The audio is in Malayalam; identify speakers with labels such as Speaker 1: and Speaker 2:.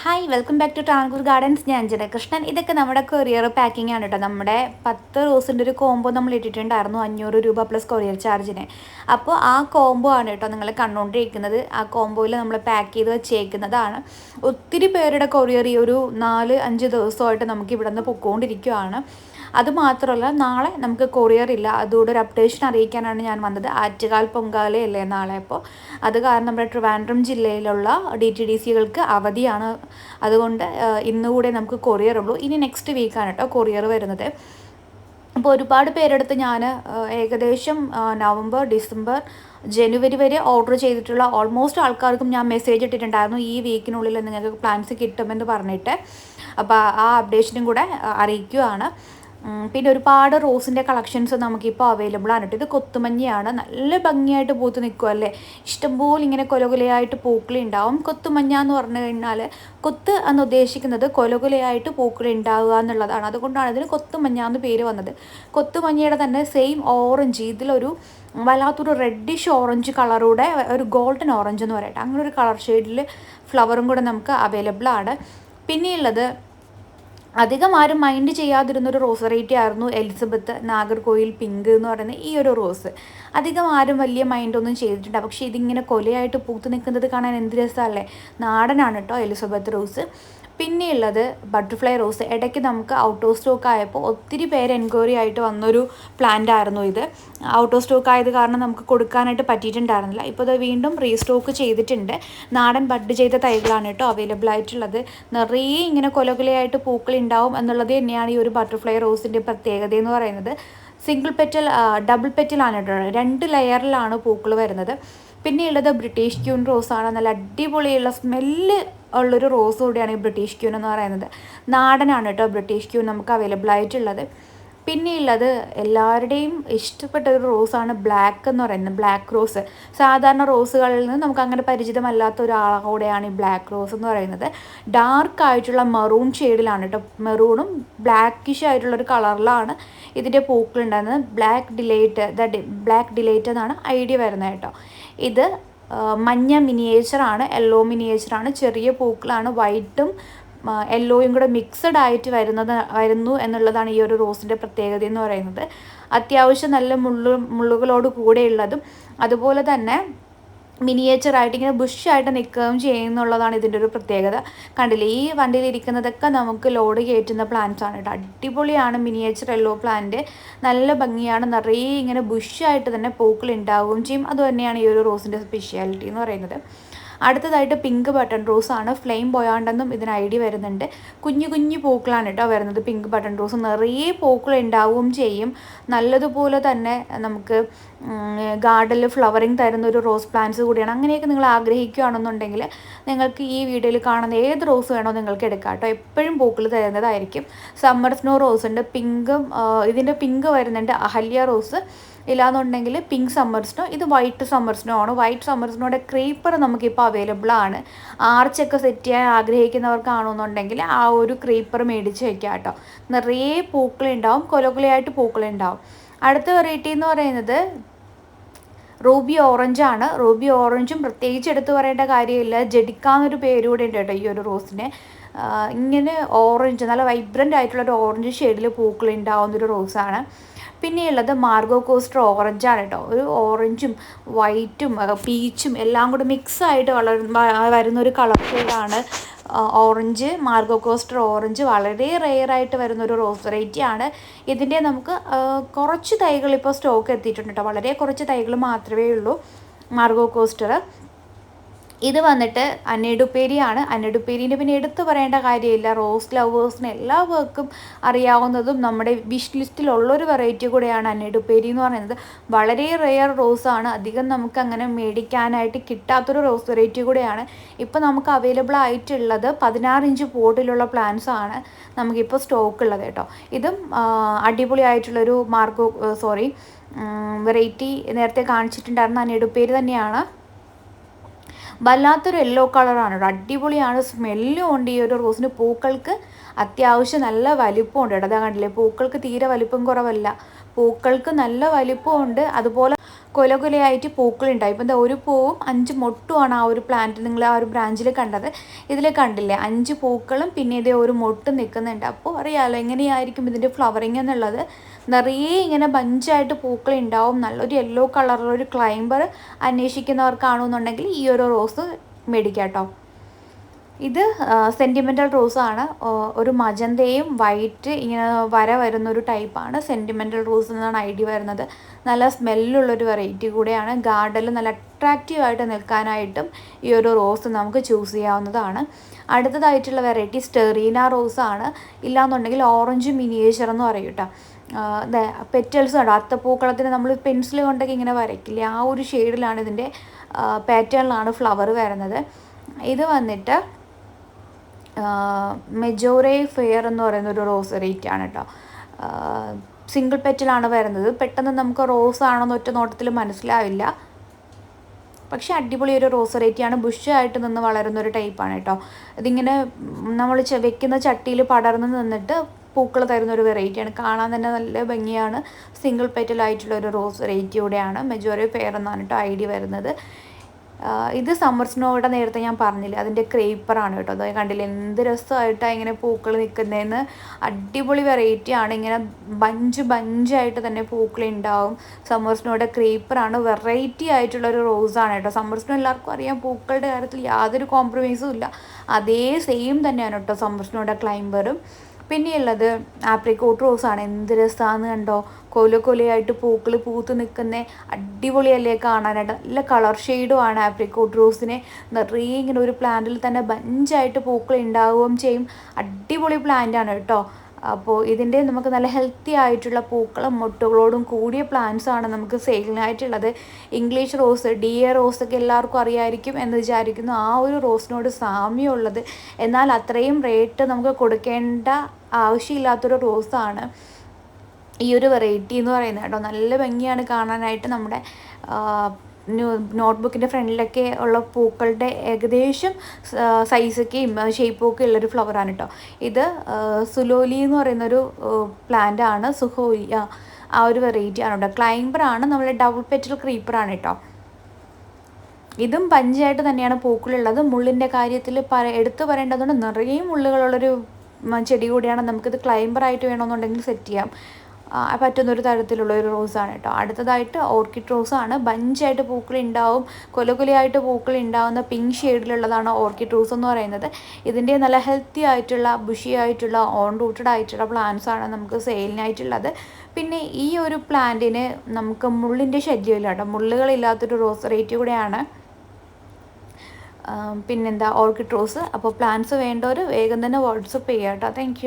Speaker 1: Hi welcome back to Tankur gardens ഞാൻ ജനകൃഷ്ണൻ. ഇതൊക്കെ നമ്മുടെ കൊറിയർ പാക്കിംഗ് ആണ് കേട്ടോ. നമ്മുടെ പത്ത് റോസിന്റെ ഒരു കോംബോ നമ്മൾ ഇട്ടിട്ടുണ്ടായിരുന്നു. അഞ്ഞൂറ് രൂപ പ്ലസ് കൊറിയർ ചാർജിന് അപ്പോൾ ആ കോംബോ ആണ് കേട്ടോ നിങ്ങൾ കണ്ടുകൊണ്ടിരിക്കുന്നത്. ആ കോംബോയിൽ നമ്മൾ പാക്ക് ചെയ്ത് വെച്ചേക്കുന്നതാണ്. ഒത്തിരി പേരുടെ കൊറിയർ ഈ ഒരു നാല് അഞ്ച് ദിവസമായിട്ട് നമുക്ക് ഇവിടെ നിന്ന് പൊക്കോണ്ടിരിക്കുകയാണ് അതുമാത്രമല്ല നാളെ നമുക്ക് കൊറിയർ ഇല്ല. അതുകൂടെ ഒരു അപ്ഡേഷൻ അറിയിക്കാനാണ് ഞാൻ വന്നത്. ആറ്റുകാൽ പൊങ്കാലയല്ലേ നാളെ അപ്പോൾ അത് കാരണം നമ്മുടെ ട്രിവാൻഡ്രം ജില്ലയിലുള്ള ഡി ടി ഡി സികൾക്ക് അവധിയാണ്. അതുകൊണ്ട് ഇന്നുകൂടെ നമുക്ക് കൊറിയർ ഉള്ളൂ. ഇനി നെക്സ്റ്റ് വീക്കാണ് കേട്ടോ കൊറിയർ വരുന്നത്. അപ്പോൾ ഒരുപാട് പേരെടുത്ത് ഞാൻ ഏകദേശം നവംബർ ഡിസംബർ ജനുവരി വരെ ഓർഡർ ചെയ്തിട്ടുള്ള ഓൾമോസ്റ്റ് ആൾക്കാർക്കും ഞാൻ മെസ്സേജ് ഇട്ടിട്ടുണ്ടായിരുന്നു. ഈ വീക്കിനുള്ളിൽ നിങ്ങൾക്ക് പ്ലാൻസ് കിട്ടുമെന്ന് പറഞ്ഞിട്ട്. അപ്പോൾ ആ അപ്ഡേഷനും കൂടെ അറിയിക്കുകയാണ് പിന്നെ ഒരുപാട് റോസിന്റെ കളക്ഷൻസ് നമുക്കിപ്പോൾ അവൈലബിൾ ആണ് കേട്ടോ. ഇത് കൊത്തുമഞ്ഞയാണ്. നല്ല ഭംഗിയായിട്ട് പൂത്ത് നിൽക്കുമല്ലേ ഇഷ്ടംപോലെ ഇങ്ങനെ കൊലകുലയായിട്ട് പൂക്കളുണ്ടാവും കൊത്തുമഞ്ഞ എന്ന് പറഞ്ഞു കഴിഞ്ഞാൽ കൊത്ത് എന്ന് ഉദ്ദേശിക്കുന്നത് കൊലകുലയായിട്ട് പൂക്കൾ ഉണ്ടാവുക എന്നുള്ളതാണ്. അതുകൊണ്ടാണ് ഇതിന് കൊത്തുമഞ്ഞ എന്ന് പേര് വന്നത്. കൊത്തുമഞ്ഞയുടെ തന്നെ സെയിം ഓറഞ്ച് ഇതിലൊരു വല്ലാത്തൊരു റെഡിഷ് ഓറഞ്ച് കളറൂടെ ഒരു ഗോൾഡൻ ഓറഞ്ച് എന്ന് പറയട്ടെ. അങ്ങനെ ഒരു കളർ ഷെയ്ഡിൽ ഫ്ലവറും കൂടെ നമുക്ക് അവൈലബിൾ ആണ്. പിന്നെയുള്ളത് അധികം ആരും മൈൻഡ് ചെയ്യാതിരുന്നൊരു റോസ് വെറൈറ്റി ആയിരുന്നു എലിസബത്ത് നാഗർകോയിൽ പിങ്ക് എന്ന് പറയുന്ന ഈ ഒരു റോസ് അധികം ആരും വലിയ മൈൻഡൊന്നും ചെയ്തിട്ടില്ല. പക്ഷേ ഇതിങ്ങനെ കൊലയായിട്ട് പൂത്ത് നിൽക്കുന്നത് കാണാൻ എന്ത് രസമല്ലേ? നാടനാണ് കേട്ടോ എലിസബത്ത് റോസ് പിന്നെയുള്ളത് ബട്ടർഫ്ലൈ റോസ് ഇടയ്ക്ക് നമുക്ക് ഔട്ട് ഓഫ് സ്റ്റോക്ക് ആയപ്പോൾ ഒത്തിരി പേര് എൻക്വയറി ആയിട്ട് വന്നൊരു പ്ലാന്റ് ആയിരുന്നു ഇത്. ഔട്ട് ഓഫ് സ്റ്റോക്ക് ആയത് കാരണം നമുക്ക് കൊടുക്കാനായിട്ട് പറ്റിയിട്ടുണ്ടായിരുന്നില്ല. ഇപ്പോൾ ഇത് വീണ്ടും റീസ്റ്റോക്ക് ചെയ്തിട്ടുണ്ട്. നാടൻ ബഡ് ചെയ്ത തൈകളാണ് കേട്ടോ അവൈലബിൾ ആയിട്ടുള്ളത്. നിറയെ ഇങ്ങനെ കൊലകൊലയായിട്ട് പൂക്കൾ ഉണ്ടാവും എന്നുള്ളത് തന്നെയാണ് ഈ ഒരു ബട്ടർഫ്ലൈ റോസിന്റെ പ്രത്യേകത എന്ന് പറയുന്നത്. സിംഗിൾ പെറ്റൽ ഡബിൾ പെറ്റലാണ് കേട്ടോ. രണ്ട് ലെയറിലാണ് പൂക്കൾ വരുന്നത്. പിന്നെയുള്ളത് ബ്രിട്ടീഷ് ക്യൂൺ റോസാണ് നല്ല അടിപൊളിയുള്ള സ്മെല്ല് ഉള്ളൊരു റോസ് കൂടിയാണ് ഈ ബ്രിട്ടീഷ് ക്യൂൺ എന്ന് പറയുന്നത്. നാടനാണ് കേട്ടോ ബ്രിട്ടീഷ് ക്യൂൺ നമുക്ക് അവൈലബിൾ ആയിട്ടുള്ളത്. പിന്നെയുള്ളത് എല്ലാവരുടെയും ഇഷ്ടപ്പെട്ട ഒരു റോസാണ് ബ്ലാക്ക് എന്ന് പറയുന്നത് ബ്ലാക്ക് റോസ്. സാധാരണ റോസുകളിൽ നിന്ന് നമുക്ക് അങ്ങനെ പരിചിതമല്ലാത്ത ഒരാളോടെയാണ് ഈ ബ്ലാക്ക് റോസ് എന്ന് പറയുന്നത്. ഡാർക്ക് ആയിട്ടുള്ള മെറൂൺ ഷെയ്ഡിലാണ് കേട്ടോ. മെറൂണും ബ്ലാക്കിഷ് ആയിട്ടുള്ള ഒരു കളറിലാണ് ഇതിന്റെ പൂക്കളുണ്ടായിരുന്നത്. Black delight the black delight എന്നാണ് ഐഡിയ വരുന്നത് കേട്ടോ. ഇത് മഞ്ഞ മിനിയേച്ചറാണ് യെല്ലോ മിനിയേച്ചറാണ്. ചെറിയ പൂക്കളാണ് വൈറ്റും യെല്ലോയും കൂടെ മിക്സഡ് ആയിട്ട് വരുന്നത് വരുന്നു എന്നുള്ളതാണ് ഈ ഒരു റോസിന്റെ പ്രത്യേകത എന്ന് പറയുന്നത്. അത്യാവശ്യം നല്ല മുള്ളു മുള്ളുകളോട് കൂടെയുള്ളതും അതുപോലെ തന്നെ മിനിയേച്ചറായിട്ട് ഇങ്ങനെ ബുഷായിട്ട് നിൽക്കുകയും ചെയ്യുന്നുള്ളതാണ് ഇതിന്റെ ഒരു പ്രത്യേകത. കണ്ടില്ലേ ഈ വണ്ടിയിൽ ഇരിക്കുന്നതൊക്കെ നമുക്ക് ലോഡ് കയറ്റുന്ന പ്ലാന്റ്സ് ആണ് കേട്ടോ. അടിപൊളിയാണ് മിനിയേച്ചർ യെല്ലോ പ്ലാന്റ് നല്ല ഭംഗിയാണ്. നിറയെ ഇങ്ങനെ ബുഷായിട്ട് തന്നെ പൂക്കൾ ഉണ്ടാവുകയും ചെയ്യും. അതുതന്നെയാണ് ഈ ഒരു റോസിന്റെ സ്പെഷ്യാലിറ്റി എന്ന് പറയുന്നത്. അടുത്തതായിട്ട് പിങ്ക് ബട്ടൺ റോസ് ആണ്. ഫ്ലെയിം ബൊയാണ്ടെന്നും ഇതിന് ഐഡിയ വരുന്നുണ്ട്. കുഞ്ഞു കുഞ്ഞു പൂക്കളാണ് കേട്ടോ വരുന്നത്. പിങ്ക് ബട്ടൺ റോസ് നിറയെ പൂക്കൾ ഉണ്ടാവുകയും ചെയ്യും. നല്ലതുപോലെ തന്നെ നമുക്ക് ഗാർഡനിൽ ഫ്ലവറിങ് തരുന്ന ഒരു റോസ് പ്ലാന്റ്സ് കൂടിയാണ്. അങ്ങനെയൊക്കെ നിങ്ങൾ ആഗ്രഹിക്കുകയാണെന്നുണ്ടെങ്കിൽ നിങ്ങൾക്ക് ഈ വീഡിയോയിൽ കാണുന്ന ഏത് റോസ് വേണോ നിങ്ങൾക്ക് എടുക്കാം കേട്ടോ എപ്പോഴും പൂക്കൾ തരുന്നതായിരിക്കും. സമ്മർ സ്നോ റോസ് ഉണ്ട്. പിങ്കും ഇതിന്റെ പിങ്ക് വരുന്നുണ്ട്. അഹല്യ റോസ് ഇല്ലാന്നുണ്ടെങ്കിൽ പിങ്ക് സമ്മർ സ്നോ ഇത് വൈറ്റ് സമ്മർ സ്നോ ആണ് വൈറ്റ് സമ്മർ സ്നോയുടെ ക്രീപ്പർ നമുക്കിപ്പോൾ അവൈലബിൾ ആണ്. ആർച്ചൊക്കെ സെറ്റ് ചെയ്യാൻ ആഗ്രഹിക്കുന്നവർക്കാണെന്നുണ്ടെങ്കിൽ ആ ഒരു ക്രീപ്പർ മേടിച്ച് വെക്കാം കേട്ടോ നിറയെ പൂക്കളുണ്ടാവും കൊലകൊലയായിട്ട് പൂക്കളുണ്ടാവും. അടുത്ത വെറൈറ്റി എന്ന് പറയുന്നത് റൂബി ഓറഞ്ച് ആണ്. റൂബി ഓറഞ്ചും പ്രത്യേകിച്ച് എടുത്തു പറയേണ്ട കാര്യമില്ല. ജഡിക്കാന്നൊരു പേരുകൂടെ ഉണ്ട് കേട്ടോ ഈ ഒരു റോസിന് ഇങ്ങനെ ഓറഞ്ച് നല്ല വൈബ്രന്റ് ആയിട്ടുള്ള ഒരു ഓറഞ്ച് ഷെയ്ഡിൽ പൂക്കൾ ഉണ്ടാവുന്നൊരു റോസാണ് പിന്നെയുള്ളത് മാർഗോ കോസ്റ്റർ ഓറഞ്ചാണ് കേട്ടോ. ഒരു ഓറഞ്ചും വൈറ്റും പീച്ചും എല്ലാം കൂടെ മിക്സ് ആയിട്ട് വളർ വരുന്ന ഒരു കളർ ഷെയ്ഡാണ്. ഓറഞ്ച് മാർഗോ കോസ്റ്റർ ഓറഞ്ച് വളരെ റെയറായിട്ട് വരുന്ന ഒരു റോസ് വെറൈറ്റി ആണ് ഇതിന്റെ നമുക്ക് കുറച്ച് തൈകൾ ഇപ്പോൾ സ്റ്റോക്ക് എത്തിയിട്ടുണ്ട് കേട്ടോ. വളരെ കുറച്ച് തൈകൾ മാത്രമേ ഉള്ളൂ മാർഗോ കോസ്റ്റർ ഇത് വന്നിട്ട് അന്നടുപ്പേരിയാണ് അന്നടുപ്പേരിന്റെ പിന്നെ എടുത്തു പറയേണ്ട കാര്യമില്ല. റോസ് ലവേഴ്സിന് എല്ലാ വർക്കും അറിയാവുന്നതും നമ്മുടെ വിഷ് ലിസ്റ്റിലുള്ളൊരു വെറൈറ്റി കൂടെയാണ് അന്നടുപ്പേരി എന്ന് പറയുന്നത്. വളരെ റെയർ റോസാണ്. അധികം നമുക്ക് അങ്ങനെ മേടിക്കാനായിട്ട് കിട്ടാത്തൊരു റോസ് വെറൈറ്റി കൂടെയാണ്. ഇപ്പോൾ നമുക്ക് അവൈലബിൾ ആയിട്ടുള്ളത് പതിനാറ് ഇഞ്ച് പോട്ടിലുള്ള പ്ലാന്റ്സ് ആണ് നമുക്കിപ്പോൾ സ്റ്റോക്ക് ഉള്ളത് കേട്ടോ. ഇതും അടിപൊളിയായിട്ടുള്ളൊരു മാർഗോ സോറി വെറൈറ്റി നേരത്തെ കാണിച്ചിട്ടുണ്ടായിരുന്ന അന്നടുപ്പേരി തന്നെയാണ്. വല്ലാത്തൊരു യെല്ലോ കളറാണ് അടിപൊളിയാണ് സ്മെല്ലും ഉണ്ട് ഈ ഒരു റോസിന് പൂക്കൾക്ക് അത്യാവശ്യം നല്ല വലിപ്പമുണ്ട് അതാ കണ്ടില്ലേ? പൂക്കൾക്ക് തീരെ വലിപ്പം കുറവല്ല. പൂക്കൾക്ക് നല്ല വലിപ്പമുണ്ട് അതുപോലെ കൊല കൊലയായിട്ട് പൂക്കളുണ്ടായി. ഇപ്പം എന്താ ഒരു പൂവും അഞ്ച് മൊട്ടുമാണ് ആ ഒരു പ്ലാന്റ് നിങ്ങൾ ആ ഒരു ബ്രാഞ്ചിൽ കണ്ടത്. ഇതിൽ കണ്ടില്ലേ അഞ്ച് പൂക്കളും പിന്നെ ഇതേ ഒരു മൊട്ടും നിൽക്കുന്നുണ്ട്. അപ്പോൾ അറിയാമല്ലോ എങ്ങനെയായിരിക്കും ഇതിന്റെ ഫ്ലവറിങ് എന്നുള്ളത്. നിറയെ ഇങ്ങനെ ബഞ്ചായിട്ട് പൂക്കൾ ഉണ്ടാവും നല്ലൊരു യെല്ലോ കളറിലൊരു ക്ലൈംബർ അന്വേഷിക്കുന്നവർക്കാണെന്നുണ്ടെങ്കിൽ ഈ ഒരു റോസ് മേടിക്കാം കേട്ടോ. ഇത് സെന്റിമെന്റൽ റോസാണ് ഒരു മജന്തയും വൈറ്റ് ഇങ്ങനെ വര വരുന്ന ഒരു ടൈപ്പാണ് സെന്റിമെന്റൽ റോസ് എന്നാണ് ഐഡിയ വരുന്നത്. നല്ല സ്മെല്ലുള്ളൊരു വെറൈറ്റി കൂടെയാണ്. ഗാർഡനിൽ നല്ല അട്രാക്റ്റീവായിട്ട് നിൽക്കാനായിട്ടും ഈ ഒരു റോസ് നമുക്ക് ചൂസ് ചെയ്യാവുന്നതാണ്. അടുത്തതായിട്ടുള്ള വെറൈറ്റി സ്റ്റെറീന റോസാണ് ഇല്ലാന്നുണ്ടെങ്കിൽ ഓറഞ്ച് മിനിയേച്ചർ എന്ന് പറയും കേട്ടോ പെറ്റൽസ് കണ്ടോ? അത്തപ്പൂക്കളത്തിന് നമ്മൾ പെൻസിൽ കൊണ്ടൊക്കെ ഇങ്ങനെ വരയ്ക്കില്ലേ? ആ ഒരു ഷെയ്ഡിലാണ് ഇതിന്റെ പാറ്റേണിലാണ് ഫ്ലവർ വരുന്നത്. ഇത് വന്നിട്ട് മെജോറെ ഫെയർ എന്ന് പറയുന്ന ഒരു റോസ് റേറ്റ് ആണ് കേട്ടോ സിംഗിൾ പെറ്റിലാണ് വരുന്നത്. പെട്ടെന്ന് നമുക്ക് റോസ് ആണെന്ന് ഒറ്റ നോട്ടത്തിൽ മനസ്സിലാവില്ല. പക്ഷേ അടിപൊളി ഒരു റോസ് വെറൈറ്റിയാണ് ബുഷായിട്ട് നിന്ന് വളരുന്ന ഒരു ടൈപ്പാണ് കേട്ടോ. ഇതിങ്ങനെ നമ്മൾ വെക്കുന്ന ചട്ടിയിൽ പടർന്ന് നിന്നിട്ട് പൂക്കൾ തരുന്ന ഒരു വെറൈറ്റിയാണ്. കാണാൻ തന്നെ നല്ല ഭംഗിയാണ്. സിംഗിൾ പെറ്റലായിട്ടുള്ള ഒരു റോസ് വെറൈറ്റി മെജോറി ഫെയർ എന്നാണ് കേട്ടോ ഐ ഡി വരുന്നത്. ഇത് സമ്മർ സ്നോയുടെ നേരത്തെ ഞാൻ പറഞ്ഞില്ല അതിന്റെ ക്രേപ്പറാണ് കേട്ടോ. അത് കണ്ടില്ല എന്ത് രസമായിട്ടാണ് ഇങ്ങനെ പൂക്കൾ നിൽക്കുന്നതെന്ന് അടിപൊളി വെറൈറ്റി ആണ്. ഇങ്ങനെ ബഞ്ച് ബഞ്ചായിട്ട് തന്നെ പൂക്കൾ ഉണ്ടാവും സമ്മർ സ്നോയുടെ ക്രേപ്പറാണ്. വെറൈറ്റി ആയിട്ടുള്ള ഒരു റോസാണ് കേട്ടോ. സമ്മർ സ്നോ എല്ലാവർക്കും അറിയാം പൂക്കളുടെ കാര്യത്തിൽ യാതൊരു കോംപ്രമൈസും ഇല്ല. അതേ സെയിം തന്നെയാണ് കേട്ടോ സമ്മർ സ്നോയുടെ ക്ലൈംബറും പിന്നെയുള്ളത് ആപ്രിക്കോട്ട് റോസ് ആണ് എന്ത് രസമാണെന്ന് കണ്ടോ? കൊല കൊലയായിട്ട് പൂക്കൾ പൂത്ത് നിൽക്കുന്ന. അടിപൊളിയല്ലേ കാണാനായിട്ട്. നല്ല കളർ ഷെയ്ഡും ആണ് ആപ്രിക്കോട്ട് റോസിനെ. നിറയെ ഇങ്ങനെ ഒരു പ്ലാന്റിൽ തന്നെ ബഞ്ചായിട്ട് പൂക്കൾ ഉണ്ടാവുകയും ചെയ്യും. അടിപൊളി പ്ലാന്റാണ് കേട്ടോ. അപ്പോൾ ഇതിന്റെ നമുക്ക് നല്ല ഹെൽത്തി ആയിട്ടുള്ള പൂക്കളും മുട്ടുകളോടും കൂടിയ പ്ലാന്റ്സ് ആണ് നമുക്ക് സെയിലിനായിട്ടുള്ളത്. English rose D A rose ഒക്കെ എല്ലാവർക്കും അറിയായിരിക്കും എന്ന് വിചാരിക്കുന്നു. ആ ഒരു റോസിനോട് സാമ്യമുള്ളത്. എന്നാൽ അത്രയും റേറ്റ് നമുക്ക് കൊടുക്കേണ്ട ആവശ്യമില്ലാത്തൊരു റോസാണ്. ഈ ഒരു വെറൈറ്റി എന്ന് പറയുന്നത് കേട്ടോ. നല്ല ഭംഗിയാണ് കാണാനായിട്ട് നമ്മുടെ നോട്ട്ബുക്കിന്റെ ഫ്രണ്ടിലൊക്കെ ഉള്ള പൂക്കളുടെ ഏകദേശം സൈസൊക്കെയും ഷേപ്പൊക്കെ ഉള്ളൊരു ഫ്ലവറാണ് കേട്ടോ. ഇത് സുലോലി എന്ന് പറയുന്നൊരു പ്ലാന്റ് ആണ്. സുഹോലി ആ ഒരു വെറൈറ്റി ആണ് കേട്ടോ. ക്ലൈംബറാണ് നമ്മുടെ ഡബിൾ പെറ്റൽ ക്രീപ്പറാണ് കേട്ടോ. ഇതും പഞ്ചായിട്ട് തന്നെയാണ് പൂക്കളുള്ളത്. മുള്ളിന്റെ കാര്യത്തിൽ പറ എടുത്തു പറയേണ്ടതുകൊണ്ട് നിറയെ മുള്ളുകളുള്ളൊരു ചെടി കൂടിയാണ് നമുക്കിത് ക്ലൈംബറായിട്ട് വേണമെന്നുണ്ടെങ്കിൽ സെറ്റ് ചെയ്യാം. പറ്റുന്ന ഒരു തരത്തിലുള്ള ഒരു റോസാണ് കേട്ടോ. അടുത്തതായിട്ട് ഓർക്കിഡ് റോസാണ് ബഞ്ചായിട്ട് പൂക്കൾ ഉണ്ടാവും കൊലകൊലയായിട്ട് പൂക്കൾ ഉണ്ടാവുന്ന പിങ്ക് ഷെയ്ഡിലുള്ളതാണ് ഓർക്കിഡ് റോസ് എന്ന് പറയുന്നത്. ഇതിന്റെ നല്ല ഹെൽത്തി ആയിട്ടുള്ള ബുഷി ആയിട്ടുള്ള ഓൺ റൂട്ടഡ് ആയിട്ടുള്ള പ്ലാന്റ്സ് ആണ് നമുക്ക് സെയിലിനായിട്ടുള്ളത് പിന്നെ ഈ ഒരു പ്ലാന്റിന് നമുക്ക് മുള്ളിന്റെ ശല്യമില്ല കേട്ടോ. മുള്ളുകളില്ലാത്തൊരു റോസ് റേറ്റ് കൂടെയാണ്. പിന്നെന്താ ഓർക്കിഡ് റോസ് അപ്പോൾ പ്ലാന്റ്സ് വേണ്ടവർ വേഗം തന്നെ വാട്സപ്പ് ചെയ്യാം കേട്ടോ താങ്ക്